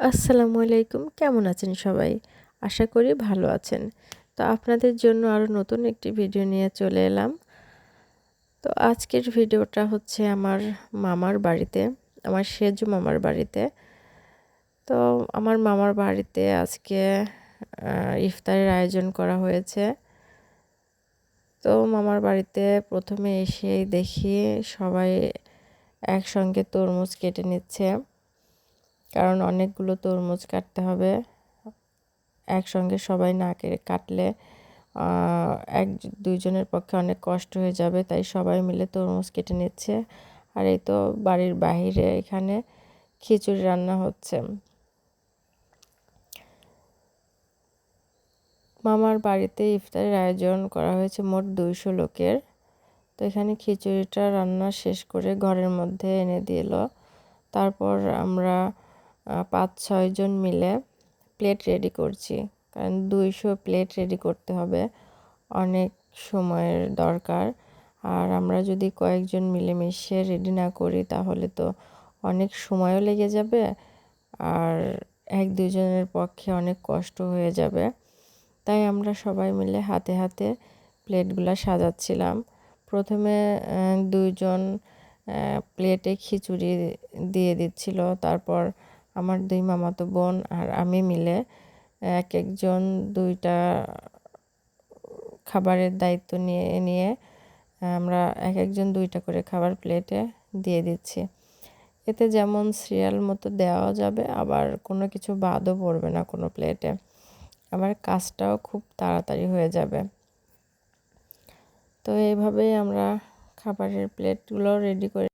আসসালামু আলাইকুম, কেমন আছেন সবাই? আশা করি ভালো আছেন। তো আপনাদের জন্য আরও নতুন একটি ভিডিও নিয়ে চলে এলাম। তো আজকের ভিডিওটা হচ্ছে আমার মামার বাড়িতে, আমার সেজু মামার বাড়িতে। তো আমার মামার বাড়িতে আজকে ইফতারের আয়োজন করা হয়েছে। তো মামার বাড়িতে প্রথমে এসেই দেখি সবাই একসঙ্গে তরমুজ কেটে নিচ্ছে। কারণ অনেকগুলো তরমুজ কাটতে হবে। একসঙ্গে সবাই না কাটলে এক দুইজনের পক্ষে অনেক কষ্ট হয়ে যাবে, তাই সবাই মিলে তরমুজ কেটে নিচ্ছে। আর এই তো বাড়ির বাহিরে এখানে খিচুড়ি রান্না হচ্ছে। মামার বাড়িতে ইফতারের আয়োজন করা হয়েছে মোট দুইশো লোকের। তো এখানে খিচুড়িটা রান্না শেষ করে ঘরের মধ্যে এনে দিল। তারপর আমরা পাঁচ ছয়জন মিলে প্লেট রেডি করছি। কারণ দুইশো প্লেট রেডি করতে হবে। অনেক সময়ের দরকার। আর আমরা যদি কয়েকজন মিলেমিশে রেডি না করি, তাহলে তো অনেক সময়ও লেগে যাবে। আর এক দুজনের পক্ষে অনেক কষ্ট হয়ে যাবে। তাই আমরা সবাই মিলে হাতে হাতে প্লেটগুলো সাজাচ্ছিলাম। প্রথমে দুইজন প্লেটে খিচুড়ি দিয়ে দিচ্ছিল। তারপর আমার দুই মামাতো বোন আর আমি মিলে এক একজন দুইটা খাবারের দায়িত্ব নিয়ে নিয়ে আমরা এক একজন দুইটা করে খাবার প্লেটে দিয়ে দিচ্ছি। এতে যেমন সিরিয়াল মতো দেওয়া যাবে, আবার কোনো কিছু বাদও পড়বে না কোনো প্লেটে। আবার কাজটাও খুব তাড়াতাড়ি হয়ে যাবে। তো এইভাবেই আমরা খাবারের প্লেটগুলো রেডি করে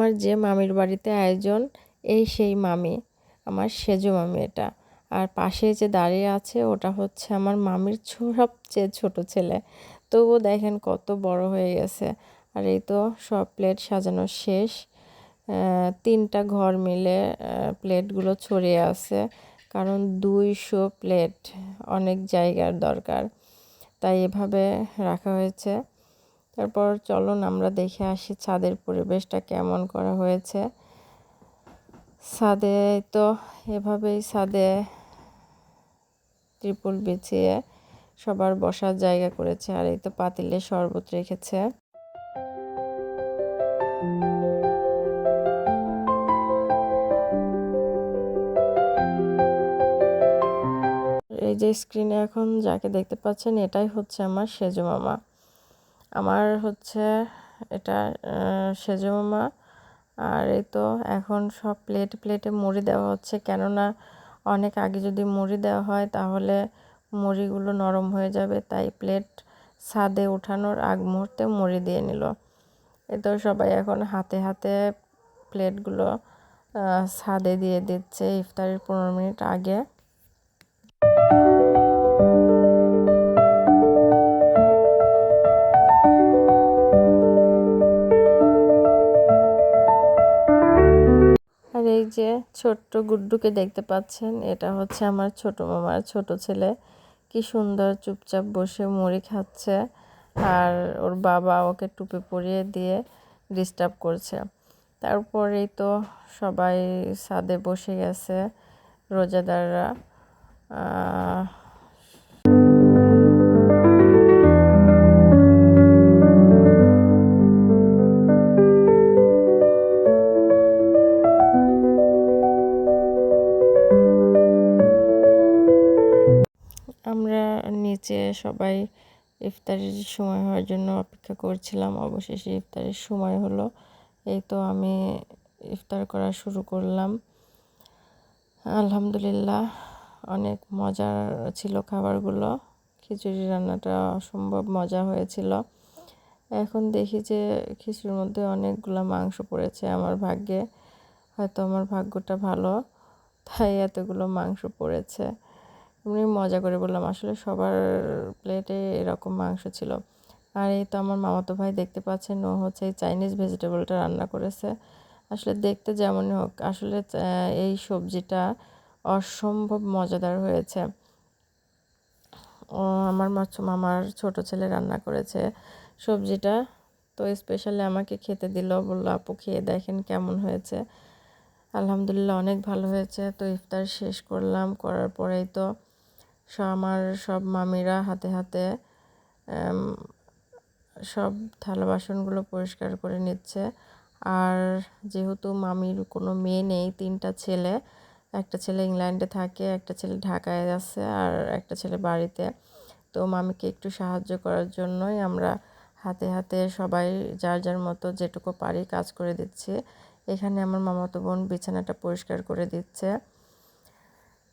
আমার যে মামির বাড়িতে আয়োজন এই সেই মামি, আমার সেজো মামি এটা। আর পাশে যে দাঁড়িয়ে আছে, ওটা হচ্ছে আমার মামির সবচেয়ে ছোট ছেলে। তবুও দেখেন কত বড় হয়ে গেছে। আর এই তো সব প্লেট সাজানো শেষ। তিনটা ঘর মিলে প্লেটগুলো ছড়িয়ে আছে। কারণ দুইশো প্লেট অনেক জায়গার দরকার। তাই এভাবে রাখা হয়েছে। তারপর চলুন আমরা দেখে আসি ছাদের পরিবেশটা কেমন করা হয়েছে। ছাদে তো এভাবেই ছাদে ত্রিপুল বিছিয়ে সবার বসার জায়গা করেছে আর এই তো পাতিলে শরবত রেখেছে। এই যে স্ক্রিনে এখন যাকে দেখতে পাচ্ছেন এটাই হচ্ছে আমার সেজো মামা আমার হচ্ছে এটা সেজো মামা আর এই তো এখন সব প্লেট প্লেটে মুড়ি দেওয়া হচ্ছে। কেননা অনেক আগে যদি মুড়ি দেওয়া হয় তাহলে মুড়িগুলো নরম হয়ে যাবে। তাই প্লেট ছাদে উঠানোর আগ মুহূর্তে মুড়ি দিয়ে নিল। এ তো সবাই এখন হাতে হাতে প্লেটগুলো ছাদে দিয়ে দিচ্ছে। ইফতারের পনেরো মিনিট আগে এই যে ছোট্ট গুড্ডুকে দেখতে পাচ্ছেন, এটা হচ্ছে আমার ছোট মামার ছোট ছেলে। কি সুন্দর চুপচাপ বসে মুড়ি খাচ্ছে আর ওর বাবা ওকে টুপি পরিয়ে দিয়ে ডিস্টার্ব করছে। তারপরেই তো সবাই সাদে বসে গেছে, রোজাদাররা। নিচে সবাই ইফতারের সময় হওয়ার জন্য অপেক্ষা করছিলাম। অবশেষে ইফতারের সময় হলো। এই তো আমি ইফতার করা শুরু করলাম। আলহামদুলিল্লাহ, অনেক মজার ছিল খাবারগুলো। খিচুড়ি রান্নাটা অসম্ভব মজা হয়েছিল। এখন দেখি যে খিচুড়ির মধ্যে অনেকগুলো মাংস পড়েছে আমার ভাগ্যে। হয়তো আমার ভাগ্যটা ভালো, তাই এতগুলো মাংস পড়েছে। এমনি মজা করে বললাম, আসলে সবার প্লেটে এরকম মাংস ছিল। আর এই তো আমার মামাতো ভাই দেখতে পাচ্ছেন, ও হচ্ছে এই চাইনিজ ভেজিটেবলটা রান্না করেছে। আসলে দেখতে যেমনই হোক, আসলে এই সবজিটা অসম্ভব মজাদার হয়েছে। ও আমার মাছ মামার ছোট ছেলে রান্না করেছে সবজিটা, তো স্পেশালি আমাকে খেতে দিল, বলল, আপু, খেয়ে দেখেন কেমন হয়েছে? আলহামদুলিল্লাহ অনেক ভালো হয়েছে, তো ইফতার শেষ করলাম, করার পরেই তো আমার সব মামিরা হাতে হাতে সব থালা বাসনগুলো পরিষ্কার করে নিচ্ছে। আর যেহেতু মামির কোনো মেয়ে নেই, তিনটা ছেলে, একটা ছেলে ইংল্যান্ডে থাকে, একটা ছেলে ঢাকায় আছে আর একটা ছেলে বাড়িতে, তো মামিকে একটু সাহায্য করার জন্যই আমরা হাতে হাতে সবাই যার যার মতো যেটুকু পারি কাজ করে দিচ্ছি। এখানে আমার মামাতো বোন বিছানাটা পরিষ্কার করে দিচ্ছে।